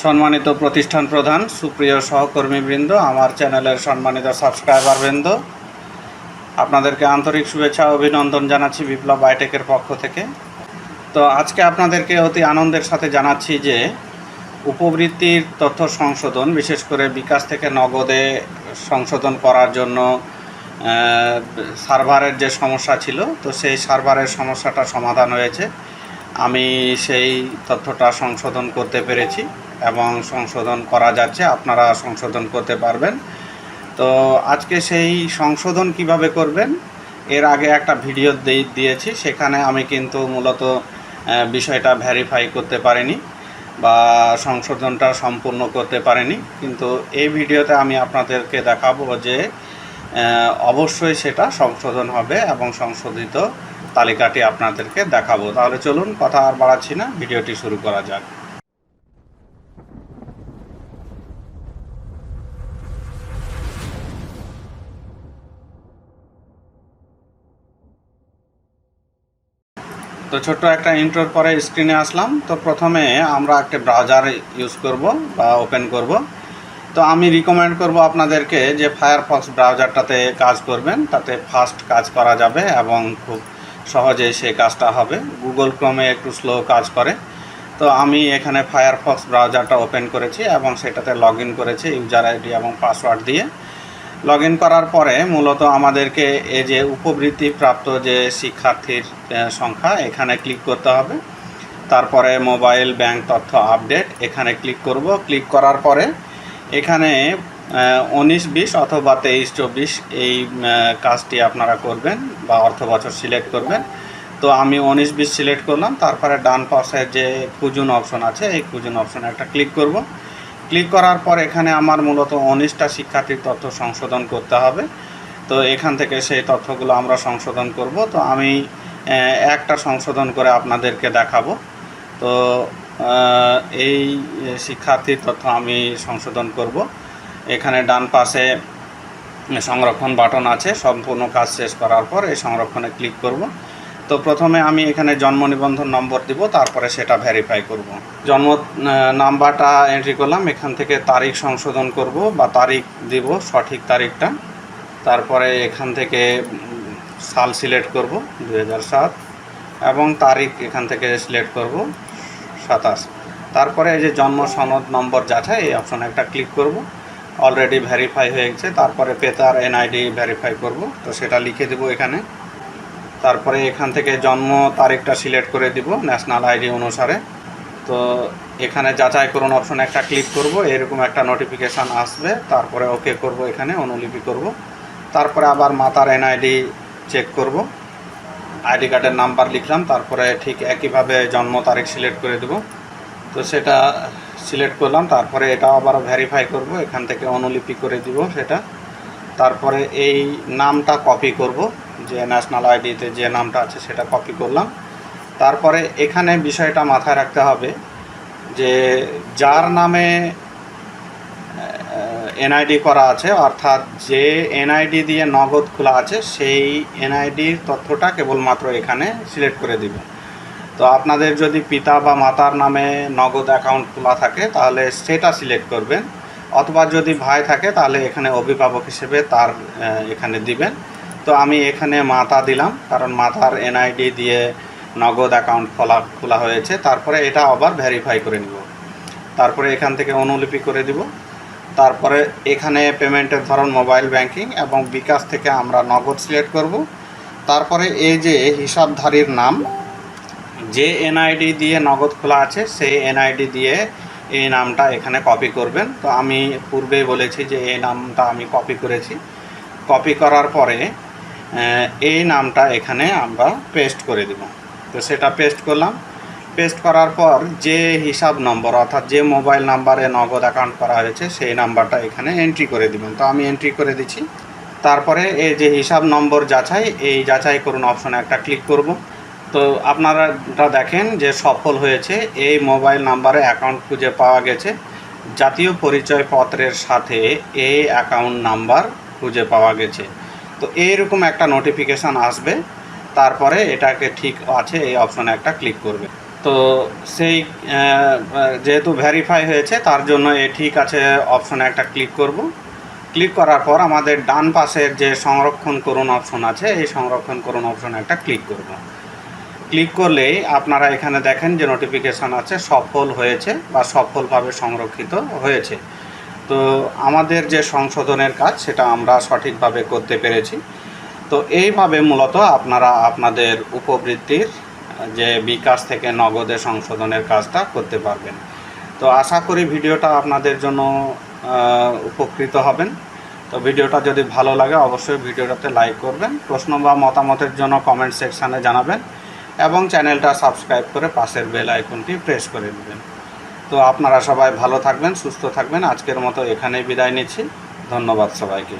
সম্মানিত প্রতিষ্ঠান প্রধান, সুপ্রিয় সহকর্মীবৃন্দ, আমার চ্যানেলের সম্মানিত সাবস্ক্রাইবারবৃন্দ আপনাদেরকে আন্তরিক শুভেচ্ছা অভিনন্দন জানাচ্ছি বিপ্লব বায়োটেকের পক্ষ থেকে। তো আজকে আপনাদেরকে অতি আনন্দের সাথে জানাচ্ছি যে, উপবৃত্তির তথ্য সংশোধন, বিশেষ করে বিকাশ থেকে নগদে সংশোধন করার জন্য সার্ভারের যে সমস্যা ছিল, তো সেই সার্ভারের সমস্যাটা সমাধান হয়েছে। আমি সেই তথ্যটা সংশোধন করতে পেরেছি এবং সংশোধন করা যাচ্ছে, আপনারা সংশোধন করতে পারবেন। তো আজকে সেই সংশোধন কীভাবে করবেন, এর আগে একটা ভিডিও দিয়ে- দিয়েছি, সেখানে আমি কিন্তু মূলত বিষয়টা ভ্যারিফাই করতে পারিনি বা সংশোধনটা সম্পূর্ণ করতে পারিনি। কিন্তু এই ভিডিওতে আমি আপনাদেরকে দেখাবো যে অবশ্যই সেটা সংশোধন হবে এবং সংশোধিত তালিকাটি আপনাদেরকে দেখাবো। তাহলে চলুন কথা আর বাড়াচ্ছি না, ভিডিওটি শুরু করা যাক। তো ছোট্ট একটা ইন্ট্রোর পরে স্ক্রিনে আসলাম। তো প্রথমে আমরা একটা ব্রাউজার ইউজ করব বা ওপেন করব। তো আমি রিকমেন্ড করব আপনাদেরকে যে ফায়ারফক্স ব্রাউজারটাতে কাজ করবেন, তাতে ফাস্ট কাজ করা যাবে এবং খুব সহজে সেই কাজটা হবে। গুগল ক্রমে একটু স্লো কাজ করে। তো আমি এখানে ফায়ারফক্স ব্রাউজারটা ওপেন করেছি এবং সেটাতে লগ ইন করেছি ইউজার আইডি এবং পাসওয়ার্ড দিয়ে। লগ ইন করার পরে মূলত আমাদেরকে এই যে উপবৃত্তি প্রাপ্ত যে শিক্ষার্থীর সংখ্যা, এখানে ক্লিক করতে হবে। তারপরে মোবাইল ব্যাংক তথ্য আপডেট এখানে ক্লিক করব। ক্লিক করার পরে এখানে উনিশ, বিশ অথবা তেইশ, চব্বিশ এই কাজটি আপনারা করবেন বা অর্থ বছর সিলেক্ট করবেন। তো আমি উনিশ, বিশ সিলেক্ট করলাম, তারপরে ডান পাশে যে খুঁজুন অপশন আছে, এই খুঁজুন অপশনে একটা ক্লিক করব। ক্লিক করার পর এখানে আমার মূলত উনিশটা শিক্ষার্থীর তথ্য সংশোধন করতে হবে। তো এখান থেকে সেই তথ্যগুলো আমরা সংশোধন করব। তো আমি একটা সংশোধন করে আপনাদেরকে দেখাবো। তো এই শিক্ষার্থীর তথ্য আমি সংশোধন করব। এখানে ডান পাশে সংরক্ষণ বাটন আছে, সম্পূর্ণ কাজ শেষ করার পর এই সংরক্ষণে ক্লিক করব। তো প্রথমে আমি এখানে জন্ম নিবন্ধন নম্বর দিব, তারপরে সেটা ভেরিফাই করব। জন্ম নাম্বারটা এন্ট্রি করলাম, এখান থেকে তারিখ সংশোধন করব বা তারিখ দিব, সঠিক তারিখটা। তারপরে এখান থেকে সাল সিলেক্ট করব সাত, এবং তারিখ এখান থেকে সিলেক্ট করব, সাতাশ। তারপরে এই যে জন্ম সনদ নম্বর যাচাই, এই অপশনে একটা ক্লিক করব। অলরেডি ভেরিফাই হয়ে গেছে তারপরে পেতার এনআইডি ভেরিফাই করব, তো সেটা লিখে দেবো এখানে। তারপরে এখান থেকে জন্ম তারিখটা সিলেক্ট করে দিব ন্যাশনাল আইডি অনুসারে। তো এখানে যাচাই করুন অপশনে একটা ক্লিক করব, এরকম একটা নোটিফিকেশান আসবে, তারপরে ওকে করব এখানে, অনুলিপি করব। তারপরে আবার মাতার এনআইডি চেক করব। আইডি কার্ডের নাম্বার লিখলাম, তারপরে ঠিক একইভাবে জন্ম তারিখ সিলেক্ট করে দেব। তো সেটা সিলেক্ট করলাম, তারপরে এটা আবার ভেরিফাই করব, এখান থেকে অনুলিপি করে দিব সেটা। তারপরে এই নামটা কপি করব, যে ন্যাশনাল আইডিতে যে নামটা আছে সেটা কপি করলাম। তারপরে এখানে বিষয়টা মাথায় রাখতে হবে, যে যার নামে এনআইডি করা আছে, অর্থাৎ যে এনআইডি দিয়ে নগদ খোলা আছে, সেই এনআইডির তথ্যটা কেবলমাত্র এখানে সিলেক্ট করে দিব। তো আপনাদের যদি পিতা বা মাতার নামে নগদ অ্যাকাউন্ট খোলা থাকে, তাহলে সেটা সিলেক্ট করবেন। অথবা যদি ভাই থাকে, তাহলে এখানে অভিভাবক হিসেবে তার এখানে দিবেন। তো আমি এখানে মাতা দিলাম, কারণ মাতার এনআইডি দিয়ে নগদ অ্যাকাউন্ট খোলা খোলা হয়েছে। তারপরে এটা আবার ভেরিফাই করে নিব। তারপরে এখান থেকে অনুলিপি করে দিব। তারপরে এখানে পেমেন্টের ধরন মোবাইল ব্যাংকিং এবং বিকাশ থেকে আমরা নগদ সিলেক্ট করব। তারপরে এই যে হিসাবধারীর নাম যে এনআইডি দিয়ে নগদ খোলা আছে, সেই এনআইডি দিয়ে এই নামটা এখানে কপি করবেন। তো আমি পূর্বেই বলেছি যে এই নামটা আমি কপি করেছি। কপি করার পরে এই নামটা এখানে আমরা পেস্ট করে দেব। তো সেটা পেস্ট করলাম। পেস্ট করার পর যে হিসাব নম্বর, অর্থাৎ যে মোবাইল নাম্বারে নগদ অ্যাকাউন্ট করা হয়েছে, সেই নাম্বারটা এখানে এন্ট্রি করে দিবেন। তো আমি এন্ট্রি করে দিচ্ছি। তারপরে এই যে হিসাব নম্বর যাচাই, এই যাচাই করুন অপশনে একটা ক্লিক করব। তো আপনারা দেখেন যে সফল হয়েছে। এই মোবাইল নাম্বারে অ্যাকাউন্ট খুঁজে পাওয়া গেছে। জাতীয় পরিচয়পত্রের সাথে এই অ্যাকাউন্ট নাম্বার খুঁজে পাওয়া গেছে। তো এইরকম একটা নোটিফিকেশান আসবে। তারপরে এটাকে ঠিক আছে, এই অপশনে একটা ক্লিক করবে। তো সেই যেহেতু ভেরিফাই হয়েছে, তার জন্য এ ঠিক আছে অপশনে একটা ক্লিক করব। ক্লিক করার পর আমাদের ডান পাশের যে সংরক্ষণ করুন অপশন আছে, এই সংরক্ষণ করুন অপশনে একটা ক্লিক করব। ক্লিক করলেই আপনারা এখানে দেখেন যে নোটিফিকেশান আছে, সফল হয়েছে বা সফলভাবে সংরক্ষিত হয়েছে। তো আমাদের যে সংশোধনের কাজ, সেটা আমরা সঠিকভাবে করতে পেরেছি। তো এইভাবে মূলত আপনারা আপনাদের উপবৃত্তির, যে বিকাশ থেকে নগদে সংশোধনের কাজটা করতে পারবেন। তো আশা করি ভিডিওটা আপনাদের জন্য উপকৃত হবেন। তো ভিডিওটা যদি ভালো লাগে, অবশ্যই ভিডিওটাতে লাইক করবেন। প্রশ্ন বা মতামতের জন্য কমেন্ট সেকশানে জানাবেন। এবং চ্যানেলটা সাবস্ক্রাইব করে পাশের বেল আইকনটি প্রেস করে দেবেন। তো আপনারা সবাই ভালো থাকবেন, সুস্থ থাকবেন। আজকের মতো এখানেই বিদায় নিচ্ছি। ধন্যবাদ সবাইকে।